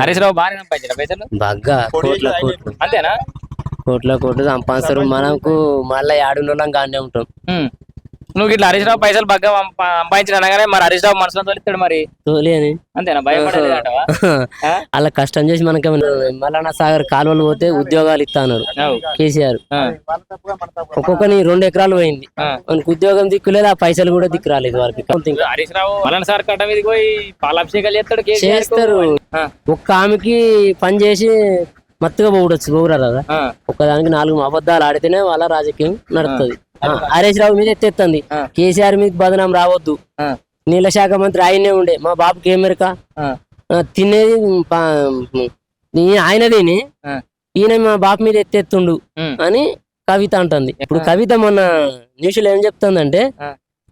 హరీష్ రావు బాగానే సంపాదించిన పైసలు? బాగా కోట్ల కోట్లు. అంతేనా? కోట్ల కోట్లు సంపాదిస్తారు. మనకు మళ్ళీ ఆడున్న గానే ఉంటాం. నువ్వు ఇట్లా హరీష్ రావు పైసలు బాగా సంపాదించిన అనగానే మరి హరీష్ రావు మనసులో తోలిస్తాడు మరి తోలి అని అంతేనా ఆ? అలా కష్టం చేసి మనకేమన్నా మల్లన్న సాగర్ కాలువలు పోతే ఉద్యోగాలు ఇస్తా అన్నారు అవు. కేసీఆర్. ఒక్కొక్కని రెండు ఎకరాలు పోయింది. మనకు ఉద్యోగం దిక్కులేదు ఆ పైసలు కూడా దిక్కు రాలేదు ఇప్పుడు హరీష్ రావు మలన్ సార్ కట్ట మీదకి పోయి పాలాభిషేకాలు చేస్తాడు. చేస్తారు. ఒక్క ఆమెకి పని చేసి మత్తుగా పోవడచ్చు పోవురా కదా. ఒక్కదానికి నాలుగు అబద్ధాలు ఆడితేనే వాళ్ళ రాజకీయం నడుస్తుంది హరీష్ రావు మీద ఎత్తెత్తంది ఆ. కేసీఆర్ మీద బదనాం రావద్దు. నీళ్ళ శాఖ మంత్రి ఆయనే ఉండే మా బాబుకి ఏమెరక తినేది ఆయన తిని. ఈయన మా బాపు మీద ఎత్తెత్తుండు ఉమ్. అని కవిత అంటుంది ఇప్పుడు. కవిత మొన్న న్యూస్లో ఏం చెప్తుందంటే.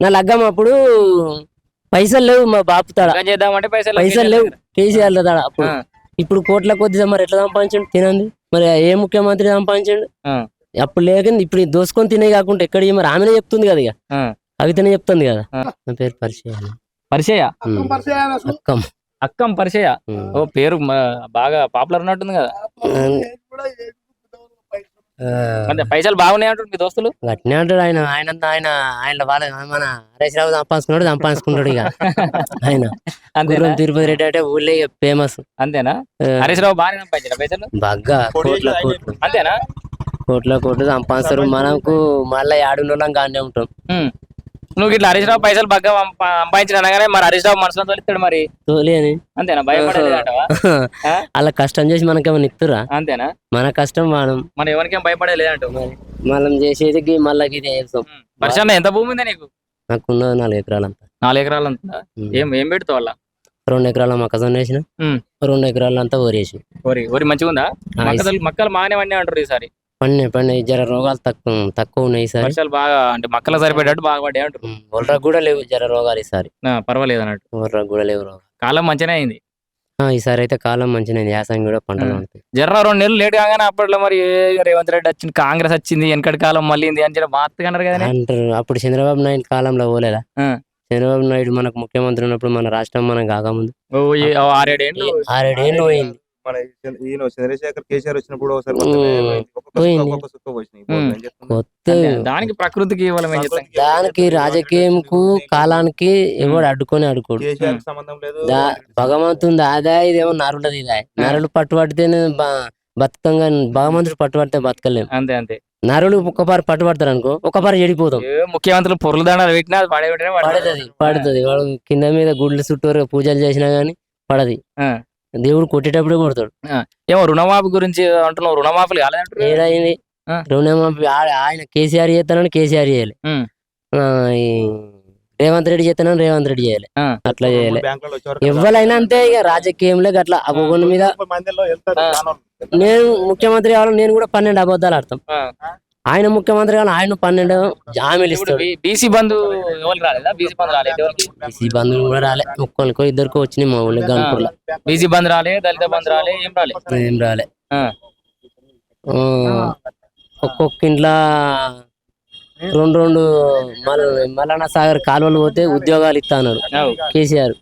నా లగ్గం అప్పుడు పైసలు లేవు మా బాపు తడ పైసలు లేవు కేసీఆర్ తడ అప్పుడు. ఇప్పుడు కోట్ల కొద్ది మరి ఎట్లా సంపాదించండి తినండి మరి ఏ ముఖ్యమంత్రి సంపాదించండి. అప్పుడు లేకుండా ఇప్పుడు దోసుకొని తినే కాకుండా ఎక్కడ మరి ఆమెనే చెప్తుంది కదా ఇక. కవితనే చెప్తుంది కదా. నా పేరు పరిచయం? పరిచయ? అక్కం అక్కం. పరిచయ. ఓ పేరు బాగా పాపులర్ ఉన్నట్టుంది కదా. అంటే పైసలు బాగున్నాయి అంటారు మీ దోస్తులు? గట్టినే అంటాడు ఆయన. ఆయన ఆయన ఆయన వాళ్ళ మన హరీష్ రావు సంపాదించుకున్నాడు సంపాదించుకుంటాడు ఇక. ఆయన. అంతేనా? గుర్రం తిరుపతి రెడ్డి అంటే ఊళ్ళో ఫేమస్ అంతేనా? హరీష్ రావు బాగానే సంపాదించిన పైసలు? బాగా కోట్ల. కోట్లు. అంతేనా? కోట్ల కోట్లు సంపాదిస్తారు. మనకు మళ్ళీ ఆడున్న గానే ఉంటాం. నువ్వు ఇట్లా హరీష్ రావు పైసలు బాగా సంపాదించిన అనగానే మరి హరీష్ రావు మనసులో తోలిస్తాడు మరి. తోలి అని అంతేనా ఆ? అలా కష్టం చేసి మనకేమైనా ఇస్తురా అంతేనా? మన కష్టం మనం. మనం ఎవరికేం భయపడేది లేదంటావు. మనం చేసేది మళ్ళా ఇది చేస్తాం వర్షం ఎంత భూమి ఉందా నీకు? నాకున్న నాలుగు ఎకరాలంతా. నాలుగు ఎకరాలు అంతా ఉమ్. ఏం ఏం పెడతావు వాళ్ళ రెండు ఎకరాల మొక్కజొన్న వేసిన. రెండు ఎకరాలంతా వరేసి వరి వరి మంచిగా ఉందా మక్కలు మక్కలు అంటారు ఈసారి. పండి పండి జర రోగాలు తక్కువ తక్కువ ఉన్నాయి ఈసారి. వర్షాలు బాగా అంటే మక్కలు సరిపడేటట్టు బాగా పడ్డాయి అంటారు ఒర్రకు కూడా లేవు జర రోగాలు ఈసారి. ఆ, పర్వాలేదు అన్నట్టు. ఒర్రకు కూడా లేవు రోగాలు. కాలం మంచిగానే అయింది. ఆ, ఈసారి అయితే కాలం మంచిగా యాసంగి కూడా పంటలు జర్ర రెండు నెలలు లేట్ కాగానే అప్పట్లో మరి ఏ రేవంత్ రెడ్డి వచ్చింది కాంగ్రెస్ వచ్చింది వెనకటి కాలం మళ్ళీ అని చెప్పి మాత్తగా అన్నారు కదా అంటారు. అప్పుడు చంద్రబాబు నాయుడు కాలంలో పోలేదా? ఆ. చంద్రబాబు నాయుడు మనకు ముఖ్యమంత్రి ఉన్నప్పుడు మన రాష్ట్రం మనం కాకముందు. ఓ ఏ- ఓ ఆరేడేళ్ళు ఆరేడేళ్ళు పోయింది. మన ఈయన చంద్రశేఖర్ కేసీఆర్ వచ్చినప్పుడు ఒకసారి. ఒక్కొక్క దానికి ప్రకృతికి ఇవ్వాలి దానికి రాజకీయంకు కాలానికి ఎవడు అడ్డుకొని కి సంబంధం లేదు. భగవంతుంది ఆదా ఇదేమో నరులది ఇదా. నరులు పట్టుబడితేనే బ- బతుకం కానీ భగవంతుడు పట్టుబడితే బతకలేం. అంతే అంతే. నరులు ఒక్కపారి పట్టుబడతారు అనుకో ఒక్కపారి చెడిపోతాం ఏ ముఖ్యమంత్రులు పొరుల దండాలు పెట్టినా అది పడే పెట్టినా పడుతుంది పడుతుంది. వాడు కింద మీద గుడ్లు చుట్టూరు పూజలు చేసినా గానీ పడది. ఆ. దేవుడు కొట్టేటప్పుడే కొడతాడు ఏమో రుణమాఫీ గురించి అంటున్నావు రుణమాఫీలు కాలేదంటారు ఏదైంది. రుణమాఫీ ఆ- ఆయన కేసీఆర్ చేస్తానని కేసీఆర్ చేయాలి రేవంత్ రెడ్డి చేస్తానని రేవంత్ రెడ్డి చేయాలి. అట్లా చేయాలి. ఎవరైనా అంతే ఇక రాజకీయంలో అట్లా అవ్వకుండా మీద. నేను ముఖ్యమంత్రి కావాలని నేను కూడా పన్నెండు అబద్ధాలు ఆడతాం ఆ. ఆయన ముఖ్యమంత్రి కావాలి ఆయన పన్నెండు హామీలు ఇప్పుడు ఇస్తాడు. బీసీ బంధు బీసీ బంధు కూడా రాలే. ఒక్కరికో ఇద్దరికో వచ్చినాయి మా ఊళ్ళో గన్పూర్లో బీసీ బంధు రాలే దళిత బంధు రాలే ఏం రాలే? ఏం రాలే. ఒక్కొక్క ఇంట్లో రెండు రెండు మల మల్లన్న సాగర్ కాలువలు పోతే ఉద్యోగాలు ఇస్తా అన్నారు అవు. కేసీఆర్.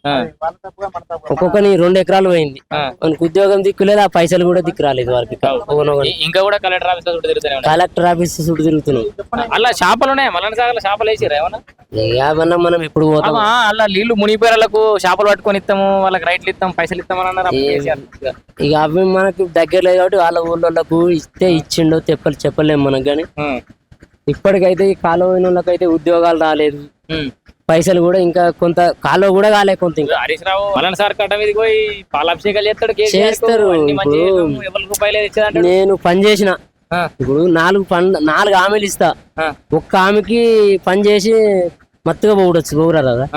ఒక్కొక్కని రెండు ఎకరాలు పోయింది. మనకు ఉద్యోగం దిక్కులేదు ఆ పైసలు కూడా దిక్కు రాలేదు ఇ- ఇంకా కూడా కలెక్టర్ ఆఫీస్ కలెక్టర్ ఆఫీస్ చుట్టూ తిరుగుతున్నాం. అలా చేపలు ఉన్నాయి? మల్లన్న సాగర్ చేపలు వేసిరా ఏమన్నా? ఏమన్నా మనం ఎప్పుడు పోతాం. అలా నీళ్ళు మునిగిపోయేళ్ళకు చేపలు పట్టుకొని ఇస్తాము వాళ్ళకి రైట్లు ఇస్తాం పైసలు ఇస్తామని అన్నారు. ఇక అవి మనకు దగ్గర లేదు కాబట్టి వాళ్ళ ఊళ్ళోళ్ళకు ఇస్తే ఇచ్చిండో చెప్పలు చెప్పలేము మనకు కానీ. ఇప్పటికైతే ఈ కాలువ వాళ్ళకైతే ఉద్యోగాలు రాలేదు. పైసలు కూడా ఇంకా కొంత కాలువ కూడా కాలే కొంత ఇంకా. హరీష్ రావు మల్లన్న సార్ కట్ట పోయి పాలాభిషేకాలు చేస్తాడు. చేస్తారు. ఇప్పుడు- నేను పని చేసిన. ఇప్పుడు నాలుగు పన్ నాలుగు హామీలు ఇస్తా. ఒక్క ఆమెకి పని చేసి మత్తుగా పోవడచ్చు పోవురా కదా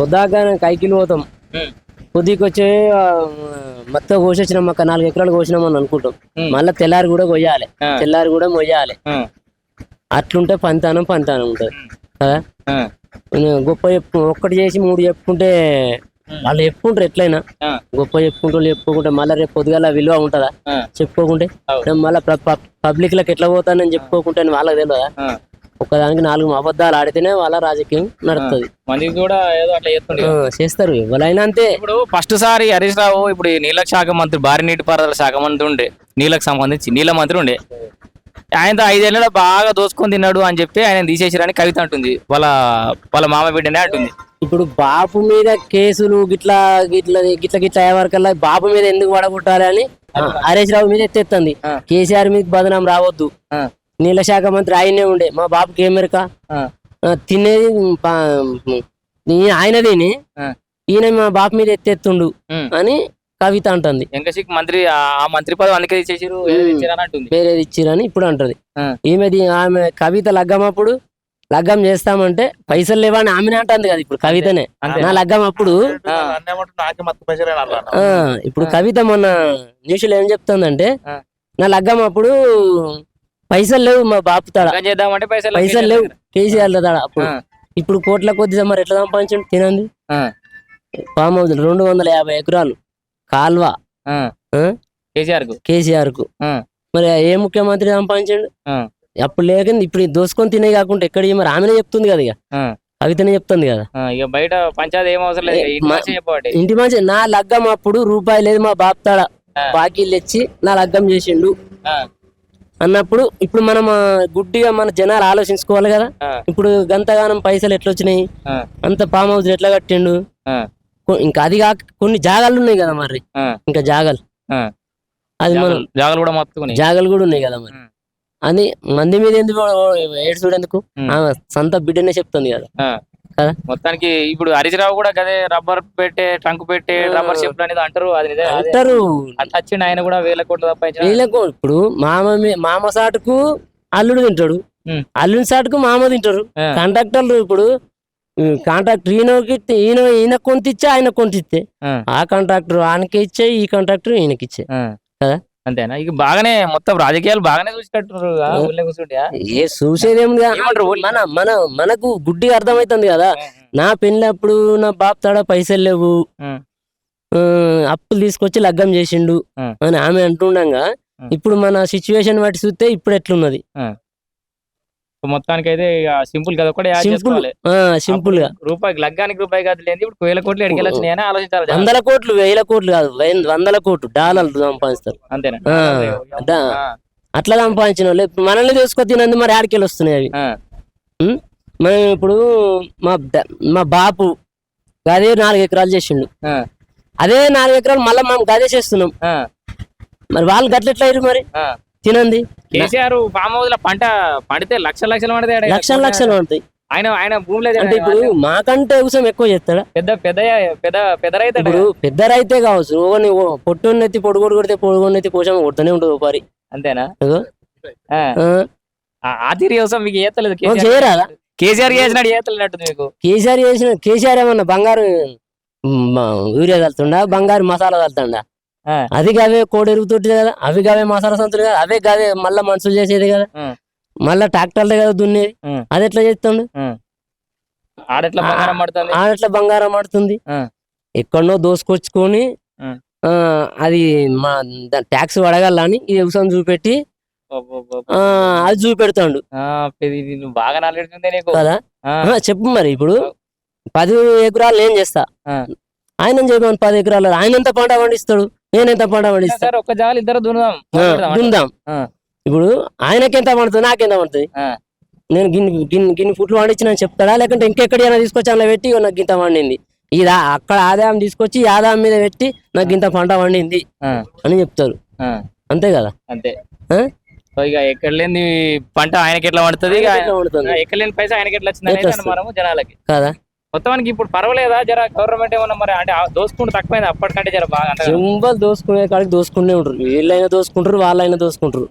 పొద్దాక కైకిలు పోతాం. పొద్దుకి వచ్చి ఆ, మత్తుగా కోసొచ్చినాం ఒక నాలుగు ఎకరాలు కోసినాం అని అనుకుంటాం. మళ్ళీ తెల్లారి కూడా కొయ్యాలి. తెల్లారి కూడా మొయ్యాలి. అట్లుంటే పంతానం పంతానం ఉంటది. కదా గొప్ప చెప్పు ఒక్కటి చేసి మూడు చెప్పుకుంటే వాళ్ళు చెప్పుకుంటారు ఎట్లయినా. గొప్ప చెప్పుకుంటూ చెప్పుకుంటే మళ్ళీ రేపు పొద్దుగాల విలువ ఉంటుందా? చెప్పుకోకుంటే. మళ్ళీ పబ్లిక్లకు ఎట్లా పోతానని చెప్పుకోకుంటే వాళ్ళకి తెలియదా ఆ. ఒకదానికి నాలుగు అబద్ధాలు ఆడితేనే వాళ్ళ రాజకీయం నడుస్తుంది మందికి కూడా ఏదో అట్లా చేస్తుండే చేస్తారు. ఎవరైనా అంతే. ఇప్పుడు ఫస్ట్ సారి హరీష్ రావు ఇప్పుడు ఈ నీళ్ళ శాఖ మంత్రి భారీ నీటిపారుదల శాఖ మంత్రి ఉండే. నీళ్ళకి సంబంధించి నీళ్ళ మంత్రి ఉండే. ఆయనతో ఐదేళ్ళలో బాగా దోసుకొని తిన్నాడు అని చెప్పి ఆయన తీసేసిరని కవిత అంటుంది. వాళ్ళ వాళ్ళ మామ బిడ్డనే అంటుంది. ఇప్పుడు బాపు మీద కేసులు గిట్లా గిట్ల గిట్ల గిట్ల అయ్యే వరకల్లా బాపు మీద ఎందుకు పడగొట్టాలి అని హరీష్ రావు మీద ఎత్తెత్తంది. ఆ. కేసీఆర్ మీద బదనాం రావద్దు. నీళ్ళ శాఖ మంత్రి ఆయనే ఉండే. మా బాబుకి ఏమెరక తినేది ఆయన తిని. ఈయన మా బాపు మీద ఎత్తెత్తుండు. అని కవిత అంటుంది. మంత్రి ఆ మంత్రి పదవి అందుకే అంటుంది. వేరేది ఇచ్చిరని ఇప్పుడు అంటది. ఆ. ఈమెది ఆమె కవిత లగ్గం అప్పుడు లగ్గం చేస్తామంటే పైసలు లేవని ఆమెనే అంటుంది కదా ఇప్పుడు కవితనే. నా లగ్గం అప్పుడు ఇప్పుడు కవిత మొన్న న్యూస్లో ఏం చెప్తుందంటే. నా లగ్గం అప్పుడు పైసలు లేవు మా బాపు తాడ. చేద్దామంటే పైసలు పైసలు లేవు. కేసీఆర్ తాడ అప్పుడు. ఇప్పుడు కోట్ల కొద్ది మరి ఎట్లా సంపాదించండి. తినండి. ఫామ్ హౌస్ రెండు వందల యాభై ఎకరాలు. కాల్వ? కేసీఆర్కు కేసీఆర్కు మరి ఏ ముఖ్యమంత్రి సంపాదించండి? అప్పుడు లేకుండా ఇప్పుడు దోసుకొని తినే కాకుండా ఎక్కడ మరి ఆమెనే చెప్తుంది కదా ఇక. కవితనే చెప్తుంది కదా. ఇక బయట పంచాయతీ ఏం అవసరం లేదు. ఇంటి మంచి నా లగ్గం అప్పుడు రూపాయి లేదు మా బాప్ తాడ. ఆ. బాకీలు తెచ్చి నా లగ్గం చేసిండు. అన్నప్పుడు ఇప్పుడు మనం గుడ్డిగా మన జనాలు ఆలోచించుకోవాలి కదా. ఇప్పుడు గంతగానం పైసలు ఎట్లా వచ్చినాయి అంత ఫామ్ హౌస్ ఎట్లా కట్టిండు? ఇంకా అది కాక కొన్ని జాగాలు ఉన్నాయి కదా మరి. ఇంకా జాగాలు. అది మనం జాగలు కూడా జాగాలు కూడా ఉన్నాయి కదా మరి. అని మంది మీద ఎందుకు ఏడ్చుడు ఎందుకు? ఉం. ఆమె సొంత బిడ్డనే చెప్తుంది. కదా. మొత్తానికి ఇప్పుడు హరీష్ రావు కూడా గదే రబ్బర్ పెట్టే ట్రంక్ పెట్టే రబ్బర్ షిప్ అనేది అంటారు అది. అంటారు వచ్చిండు ఆయన కూడా వేల కోట్లు తప్పించిన వీళ్ళకు ఇప్పుడు మామ మీ- మామ సాటుకు అల్లుడు తింటాడు. అల్లుని సాటుకు మామ తింటారు ఆ. కాంట్రాక్టర్లు ఇప్పుడు కాంట్రాక్టర్ ఈయనకి ఈయన ఈయన కొంత ఇచ్చే ఆయన కొంత ఇస్తే ఆ, కాంట్రాక్టర్ ఆయనకి ఇచ్చే ఈ కాంట్రాక్టర్ ఈయనకి ఇచ్చే. కదా? అంతేనా? ఇక బాగానే మొత్తం రాజకీయాలు బాగానే కూర్చుంటే ఏ చూసేదేముంది? మన మన మనకు గుడ్డిగా అర్థమైతుంది కదా. నా పెళ్ళప్పుడు నా బాప్ తాడ పైసలు లేవు. అప్పులు తీసుకొచ్చి లగ్గం చేసిండు. అని ఆమె అంటుండగా. ఇప్పుడు మన సిచ్యువేషన్ బట్టి చూస్తే ఇప్పుడు ఎట్లున్నది? మొత్తానికి అయితే సింపుల్ కదా ఒకటే సింపుల్. సింపుల్గా. రూపాయి లగ్గానికి రూపాయి కాదు లేదు ఇప్పుడు వేల కోట్లు అని ఆలోచించాలి. వందల కోట్లు వేల కోట్లు కాదు వందల కోట్లు డాలర్లు సంపాదిస్తారు. అంతేనా? అట్లా సంపాదించిన వాళ్ళు. ఇప్పుడు మనల్ని తీసుకొని తినందు మరి ఆడికెళ్ళి వస్తున్నాయి అవి? మనం ఇప్పుడు మా మా బాపు అదే నాలుగు ఎకరాలు చేసిండు. అదే నాలుగు ఎకరాలు మళ్ళీ మనం గదే చేస్తున్నాం. మరి వాళ్ళు గట్ల ఎట్లా అయ్యారు మరి? ఆ. తినంది. కేసీఆర్ ఫామ్ హౌస్లో పంట పండితే లక్షల లక్షలు పడితే ఆడ. లక్షలు లక్షలు ఉంటాయి ఆయన ఆయన భూమి లేదు అంటే ఇప్పుడు మాకంటే ఉసం ఎక్కువ చేస్తాడా? పెద్ద పెద్ద పెద్ద పెద్ద రైతు ఇప్పుడు పెద్ద రైతే కావచ్చు. పొట్టుని ఎత్తి పొడుగొడు కొడితే పొడుగొని ఎత్తి పోషం కొడుతూనే ఉంటుంది ఒకరి అంతేనా? ఇదిగో. ఆ, ఆ, ఆ- ఆ తీరి కోసం మీకు ఏతలేదు చేయరాదా? కేసీఆర్ చేసినాడు ఏతలేనట్టుంది మీకు కేసీఆర్ చేసిన కేసీఆర్ ఏమన్నా బంగారు యూరియా తలుతుండా? బంగారు మసాలా తలుతుండా? ఆ. అది గవే కోడి కదా అవి గవే మసాలా సంతులు కదా అవే గవే మళ్ళా మనుషులు చేసేది కదా. మళ్ళా ట్రాక్టర్లే కదా దున్నేది. అది ఎట్లా చేస్తుండు? ఆడెట్లా బంగారం పడుతుంది? ఆడట్లా బంగారం ఆడుతుంది. ఎక్కడనో దోసుకొచ్చుకొని అది మా ట్యాక్స్ పడగలని ఈ వ్యవసాయం చూపెట్టి అది చూపెడతాడు. బాగా నాలెడ్జ్ ఉంది నీకు. కదా? చెప్పు మరి ఇప్పుడు. పది ఎకరాలు నేను చేస్తా. ఆయన చెప్పాను పది ఎకరాలు? ఆయన ఎంత పంట పండిస్తాడు? నేను ఎంత పంట పండిస్తా? సార్ ఒక్క జాలి ఇద్దరు దున్నుదాం. ఆ. ఇప్పుడు ఆయనకి ఎంత పండుతుంది నాకెంత పండుతుంది. నేను గిన్ని గిన్ని గిన్ని ఫుట్లు పండించిన చెప్తాడా? లేకుంటే ఇంకెక్కడైనా తీసుకొచ్చి అలా పెట్టి నాకు గింత పండింది. ఇది అక్కడ ఆదాయం తీసుకొచ్చి ఆదాయం మీద పెట్టి నాకు గింత పంట పండింది అని చెప్తారు. అంతే కదా? అంతే. ఇక ఎక్కడ లేని పంట ఆయనకి ఎట్లా పడుతుంది? ఎక్కడ లేని పైసా ఆయనకి ఎట్లా వచ్చింది? మనము జనాలకి. కదా? మొత్తానికి ఇప్పుడు పర్వాలేదా? జర గవర్నమెంట్ ఏమన్నా మరి అంటే దోసుకుంటూ తక్కువైంది? అప్పటికంటే జర బాగా సింబల్ దోసుకునే కాడికి దోసుకుంటూనే ఉంటారు. వీళ్ళైనా దోసుకుంటారు వాళ్ళైనా దోసుకుంటారు.